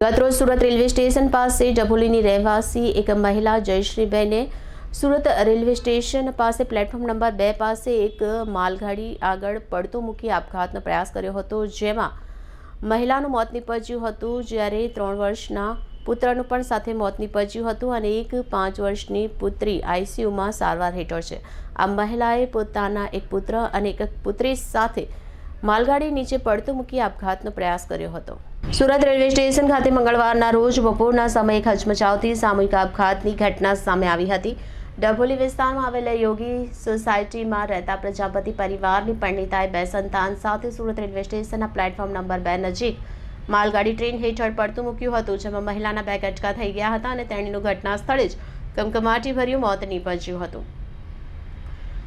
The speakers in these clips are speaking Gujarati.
ગતરોજ સુરત રેલવે સ્ટેશન પાસે જભોલીની રહેવાસી એક મહિલા જયશ્રીબેને સુરત રેલવે સ્ટેશન પાસે પ્લેટફોર્મ નંબર બે પાસે એક માલગાડી આગળ પડતું મૂકી આપઘાતનો પ્રયાસ કર્યો હતો, જેમાં મહિલાનું મોત નીપજ્યું હતું. જ્યારે ત્રણ વર્ષના પુત્રનું પણ સાથે મોત નીપજ્યું હતું અને એક પાંચ વર્ષની પુત્રી આઈસીયુમાં સારવાર હેઠળ છે. આ મહિલાએ પોતાના એક પુત્ર અને એક પુત્રી સાથે માલગાડી નીચે પડતું મૂકી આપઘાતનો પ્રયાસ કર્યો હતો. સુરત રેલવે સ્ટેશન ખાતે મંગળવારના રોજ બપોરના સમયે ખચમચાવતી સામૂહિક આપઘાતની ઘટના સામે આવી હતી. ડભોલી વિસ્તારમાં આવેલા યોગી સોસાયટીમાં રહેતા પ્રજાપતિ પરિવારની પરિણીતાએ બે સંતાન સાથે સુરત રેલવે સ્ટેશનના પ્લેટફોર્મ નંબર બે નજીક માલગાડી ટ્રેન હેઠળ પડતું મૂક્યું હતું, જેમાં મહિલાના બે ગટકા થઈ ગયા હતા અને તેણીનું ઘટના સ્થળે જ કમકમાટીભર્યું મોત નીપજ્યું હતું.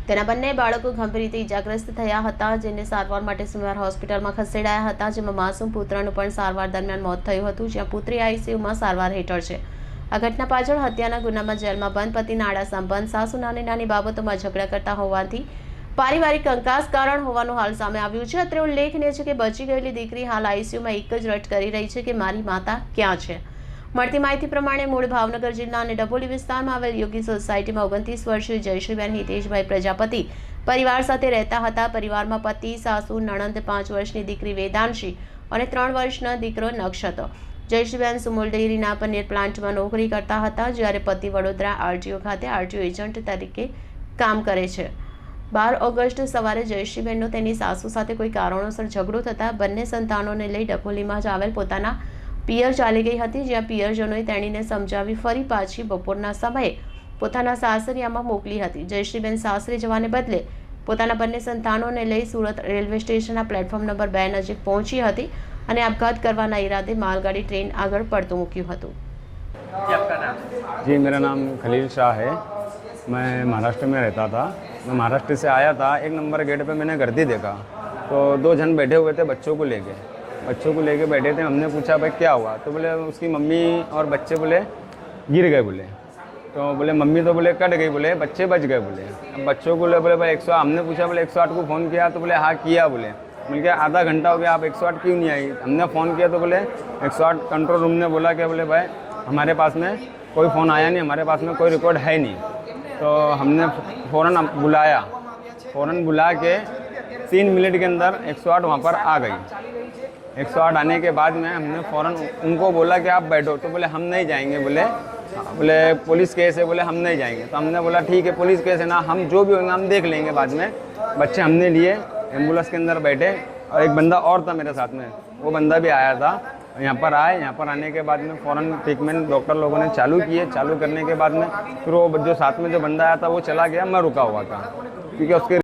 તેના બંને બાળકો ગંભીર રીતે ઇજાગ્રસ્ત થયા હતા, જેને સારવાર માટે સુમેર હોસ્પિટલમાં ખસેડાયા હતા, જેમાં માસૂમ પુત્રનું પણ સારવાર દરમિયાન મોત થયું હતું, જ્યાં પુત્રી આઈસીયુમાં સારવાર હેઠળ છે. આ ઘટના પાછળ હત્યાના ગુનામાં જેલમાં બંધ, પતિ નાડા સંબંધ સાસુ નાની નાની બાબતોમાં ઝઘડા કરતા હોવાથી પારિવારિક કંકાસ કારણ હોવાનું હાલ સામે આવ્યું છે. અત્રે ઉલ્લેખનીય છે કે બચી ગયેલી દીકરી હાલ આઈસીયુમાં એક જ રટ કરી રહી છે કે મારી માતા ક્યાં છે? મળતી માહિતી પ્રમાણે મૂળ ભાવનગર જિલ્લા અને ડભોલી વિસ્તારમાં આવેલ યોગી સોસાયટીમાં ઓગણત્રીસ વર્ષીય જયશ્રીબેન હિતેશભાઈ પ્રજાપતિ પરિવાર સાથે રહેતા હતા. પરિવારમાં પતિ, સાસુ, નણંદ પાંચ વર્ષની દીકરી વેદાંશી અને ત્રણ વર્ષનો દીકરો નક્ષ હતો જયશ્રીબેન સુમુલ ડેરીના પનીર પ્લાન્ટમાં નોકરી કરતા હતા જ્યારે પતિ વડોદરા આરટીઓ ખાતે આરટીઓ એજન્ટ તરીકે કામ કરે છે. બાર ઓગસ્ટ સવારે જયશ્રીબેનનો તેની સાસુ સાથે કોઈ કારણોસર ઝઘડો થતાં બંને સંતાનોને લઈ ડભોલીમાં જ આવેલ પોતાના પિયર ચાલી ગઈ હતી જ્યાં પિયરજનોએ તેણીને સમજાવી ફરી પાછી બપોરના સમયે પોતાના સાસરિયામાં મોકલી હતી જયશ્રીબેન સાસરે જવાને બદલે પોતાના બંને સંતાનોને લઈ સુરત રેલવે સ્ટેશનના પ્લેટફોર્મ નંબર બે નજીક પહોંચી હતી અને આપઘાત કરવાના ઈરાદે માલગાડી ટ્રેન આગળ પડતું મૂક્યું હતું जी आपका नाम जी मेरा नाम खलील शाह है मैं महाराष्ट्र में रहता था मैं महाराष्ट्र से आया था एक नंबर गेट पे मैंने गर्दी देखा तो दो जन बैठे हुए थे बच्चों को लेके बच्चों को लेके बैठे थे, हमने पूछा, भाई, क्या हुआ? तो बोले, उसकी मम्मी और बच्चे बोले, गिर गए बोले। तो बोले, मम्मी तो बोले, कट गई बोले, बच्चे बच गए बोले। अब बच्चों को बोले बोले, भाई, एक सौ, हमने पूछा, बोले, एक सौ आठ को फ़ोन किया? तो बोले हाँ किया बोले। मिल गया आधा घंटा हो गया, आप एक सौ आठ क्यों नहीं आई? हमने फ़ोन किया तो बोले, एक सौ आठ कंट्रोल रूम ने बोला कि, बोले, भाई, हमारे पास में कोई फ़ोन आया नहीं, हमारे पास में कोई रिकॉर्ड है नहीं। तो हमने फ़ौरन बुलाया, फ़ौरन बुला के तीन मिनट के अंदर एक सौ आठ वहाँ पर आ गई। एक सौ आठ आने के बाद में हमने फ़ौरन उनको बोला कि आप बैठो। तो बोले, हम नहीं जाएँगे। बोले बोले, पुलिस केस है। बोले, हम नहीं जाएँगे। तो हमने बोला, ठीक है, पुलिस केस है ना, हम जो भी होंगे, हम देख लेंगे बाद में। बच्चे हमने लिए, एंबुलेंस के अंदर बैठे और एक बंदा और था मेरे साथ में। वो बंदा भी आया था, यहाँ पर आए। यहाँ पर आने के बाद में फ़ौरन ट्रीटमेंट डॉक्टर लोगों ने चालू किए। चालू करने के बाद में फिर वो जो साथ में जो बंदा आया था, वो चला गया। मैं रुका हुआ था, क्योंकि उसके